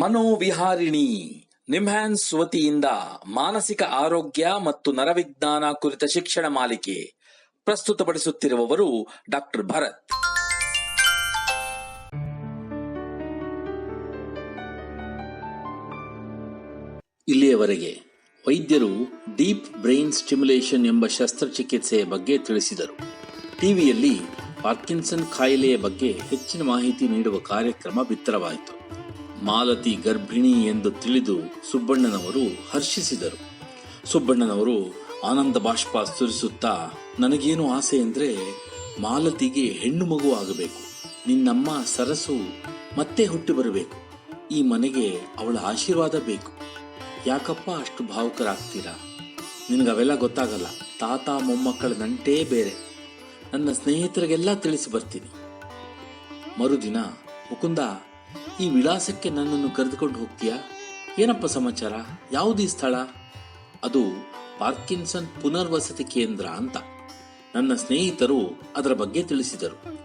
ಮನೋವಿಹಾರಿಣಿ ನಿಮ್ಹ್ಯಾನ್ಸ್ ವತಿಯಿಂದ ಮಾನಸಿಕ ಆರೋಗ್ಯ ಮತ್ತು ನರವಿಜ್ಞಾನ ಕುರಿತ ಶಿಕ್ಷಣ ಮಾಲಿಕೆ ಪ್ರಸ್ತುತಪಡಿಸುತ್ತಿರುವವರು ಡಾಕ್ಟರ್ ಭರತ್. ಇಲ್ಲಿಯವರೆಗೆ ವೈದ್ಯರು ಡೀಪ್ ಬ್ರೈನ್ ಸ್ಟಿಮ್ಯುಲೇಷನ್ ಎಂಬ ಶಸ್ತ್ರಚಿಕಿತ್ಸೆಯ ಬಗ್ಗೆ ತಿಳಿಸಿದರು. ಟಿವಿಯಲ್ಲಿ ಪಾರ್ಕಿನ್ಸನ್ ಕಾಯಿಲೆಯ ಬಗ್ಗೆ ಹೆಚ್ಚಿನ ಮಾಹಿತಿ ನೀಡುವ ಕಾರ್ಯಕ್ರಮ ಬಿತ್ತರವಾಯಿತು. ಮಾಲತಿ ಗರ್ಭಿಣಿ ಎಂದು ತಿಳಿದು ಸುಬ್ಬಣ್ಣನವರು ಹರ್ಷಿಸಿದರು. ಸುಬ್ಬಣ್ಣನವರು ಆನಂದ ಬಾಷ್ಪ ಸುರಿಸುತ್ತಾ, ನನಗೇನು ಆಸೆ ಅಂದ್ರೆ ಮಾಲತಿಗೆ ಹೆಣ್ಣು ಮಗು ಆಗಬೇಕು. ನಿನ್ನಮ್ಮ ಸರಸು ಮತ್ತೆ ಹುಟ್ಟಿ ಬರಬೇಕು. ಈ ಮನೆಗೆ ಅವಳ ಆಶೀರ್ವಾದ ಬೇಕು. ಯಾಕಪ್ಪ ಅಷ್ಟು ಭಾವುಕರಾಗ್ತೀರಾ? ನಿನಗವೆಲ್ಲ ಗೊತ್ತಾಗಲ್ಲ. ತಾತ ಮೊಮ್ಮಕ್ಕಳ ನಂಟೇ ಬೇರೆ. ನನ್ನ ಸ್ನೇಹಿತರಿಗೆಲ್ಲ ತಿಳಿಸಿ ಬರ್ತೀನಿ. ಮರುದಿನ ಮುಕುಂದ ಈ ವಿಳಾಸಕ್ಕೆ ನನ್ನನ್ನು ಕರೆದುಕೊಂಡು ಹೋಗ್ತೀಯಾ? ಏನಪ್ಪ ಸಮಾಚಾರ? ಯಾವುದು ಈ ಸ್ಥಳ? ಅದು ಪಾರ್ಕಿನ್ಸನ್ ಪುನರ್ವಸತಿ ಕೇಂದ್ರ ಅಂತ ನನ್ನ ಸ್ನೇಹಿತರು ಅದರ ಬಗ್ಗೆ ತಿಳಿಸಿದರು.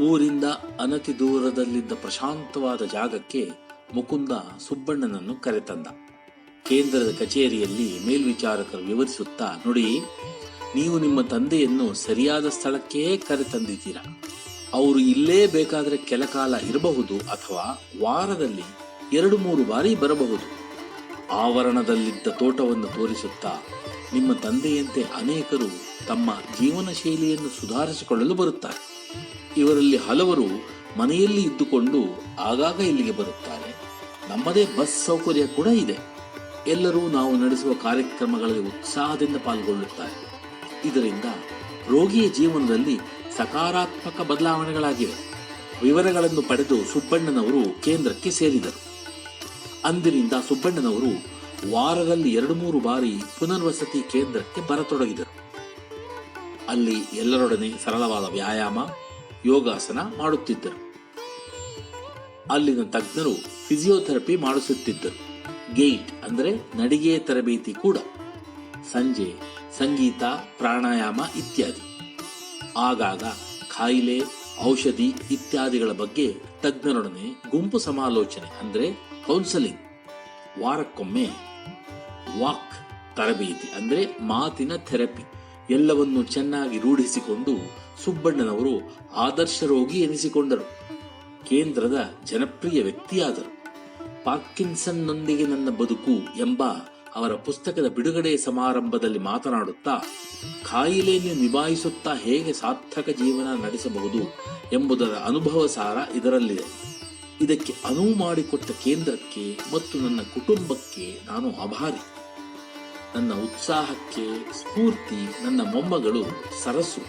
ಊರಿಂದ ಅನತಿ ದೂರದಲ್ಲಿದ್ದ ಪ್ರಶಾಂತವಾದ ಜಾಗಕ್ಕೆ ಮುಕುಂದ ಸುಬ್ಬಣ್ಣನನ್ನು ಕರೆತಂದ. ಕೇಂದ್ರದ ಕಚೇರಿಯಲ್ಲಿ ಮೇಲ್ವಿಚಾರಕರು ವಿವರಿಸುತ್ತಾ, ನೋಡಿ, ನೀವು ನಿಮ್ಮ ತಂದೆಯನ್ನು ಸರಿಯಾದ ಸ್ಥಳಕ್ಕೇ ಕರೆತಂದಿದ್ದೀರಾ? ಅವರು ಇಲ್ಲೇ ಬೇಕಾದರೆ ಕೆಲ ಕಾಲ ಇರಬಹುದು ಅಥವಾ ವಾರದಲ್ಲಿ ಎರಡು ಮೂರು ಬಾರಿ ಬರಬಹುದು. ಆವರಣದಲ್ಲಿದ್ದ ತೋಟವನ್ನು ತೋರಿಸುತ್ತಾ ನಿಮ್ಮ ತಂದೆಯಂತೆ ಅನೇಕರು ತಮ್ಮ ಜೀವನ ಶೈಲಿಯನ್ನು ಸುಧಾರಿಸಿಕೊಳ್ಳಲು ಬರುತ್ತಾರೆ. ಇವರಲ್ಲಿ ಹಲವರು ಮನೆಯಲ್ಲಿ ಇದ್ದುಕೊಂಡು ಆಗಾಗ ಇಲ್ಲಿಗೆ ಬರುತ್ತಾರೆ. ನಮ್ಮದೇ ಬಸ್ ಸೌಕರ್ಯ ಕೂಡ ಇದೆ. ಎಲ್ಲರೂ ನಾವು ನಡೆಸುವ ಕಾರ್ಯಕ್ರಮಗಳಲ್ಲಿ ಉತ್ಸಾಹದಿಂದ ಪಾಲ್ಗೊಳ್ಳುತ್ತಾರೆ. ಇದರಿಂದ ರೋಗಿಯ ಜೀವನದಲ್ಲಿ ಸಕಾರಾತ್ಮಕ ಬದಲಾವಣೆಗಳಾಗಿವೆ. ವಿವರಗಳನ್ನು ಪಡೆದು ಸುಬ್ಬಣ್ಣನವರು ಕೇಂದ್ರಕ್ಕೆ ಸೇರಿದರು. ಅಂದಿನಿಂದ ಸುಬ್ಬಣ್ಣನವರು ವಾರದಲ್ಲಿ ಎರಡು ಮೂರು ಬಾರಿ ಪುನರ್ವಸತಿ ಕೇಂದ್ರಕ್ಕೆ ಬರತೊಡಗಿದರು. ಅಲ್ಲಿ ಎಲ್ಲರೊಡನೆ ಸರಳವಾದ ವ್ಯಾಯಾಮ, ಯೋಗಾಸನ ಮಾಡುತ್ತಿದ್ದರು. ಅಲ್ಲಿನ ತಜ್ಞರು ಫಿಸಿಯೋಥೆರಪಿ ಮಾಡಿಸುತ್ತಿದ್ದರು. ಗೇಟ್ ಅಂದರೆ ನಡಿಗೆ ತರಬೇತಿ ಕೂಡ. ಸಂಜೆ ಸಂಗೀತ, ಪ್ರಾಣಾಯಾಮ ಇತ್ಯಾದಿ. ಆಗಾಗ ಕಾಯಿಲೆ ಔಷಧಿ ಇತ್ಯಾದಿಗಳ ಬಗ್ಗೆ ತಜ್ಞರೊಡನೆ ಗುಂಪು ಸಮಾಲೋಚನೆ ಅಂದರೆ ಕೌನ್ಸಲಿಂಗ್ ವಾರಕ್ಕೊಮ್ಮೆ ವಾಕ್ ತರಬೇತಿ ಅಂದರೆ ಮಾತಿನ ಥೆರಪಿ ಎಲ್ಲವನ್ನು ಚೆನ್ನಾಗಿ ರೂಢಿಸಿಕೊಂಡು ಸುಬ್ಬಣ್ಣನವರು ಆದರ್ಶ ರೋಗಿ ಎನಿಸಿಕೊಂಡರು. ಕೇಂದ್ರದ ಜನಪ್ರಿಯ ವ್ಯಕ್ತಿಯಾದರು. ಪಾರ್ಕಿನ್ಸನ್ನೊಂದಿಗೆ ನನ್ನ ಬದುಕು ಎಂಬ ಅವರ ಪುಸ್ತಕದ ಬಿಡುಗಡೆ ಸಮಾರಂಭದಲ್ಲಿ ಮಾತನಾಡುತ್ತಾ, ಕಾಯಿಲೆಯನ್ನು ನಿಭಾಯಿಸುತ್ತಾ ಹೇಗೆ ಸಾರ್ಥಕ ಜೀವನ ನಡೆಸಬಹುದು ಎಂಬುದರ ಅನುಭವ ಸಾರ ಇದರಲ್ಲಿದೆ. ಇದಕ್ಕೆ ಅನುವು ಮಾಡಿಕೊಟ್ಟ ಕೇಂದ್ರಕ್ಕೆ ಮತ್ತು ನನ್ನ ಕುಟುಂಬಕ್ಕೆ ನಾನು ಆಭಾರಿ. ನನ್ನ ಉತ್ಸಾಹಕ್ಕೆ ಸ್ಫೂರ್ತಿ, ನನ್ನ ಮೊಮ್ಮಗಳು ಸರಸು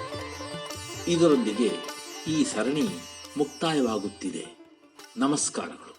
ಇದರೊಂದಿಗೆ ಈ ಸರಣಿ ಮುಕ್ತಾಯವಾಗುತ್ತಿದೆ. ನಮಸ್ಕಾರಗಳು.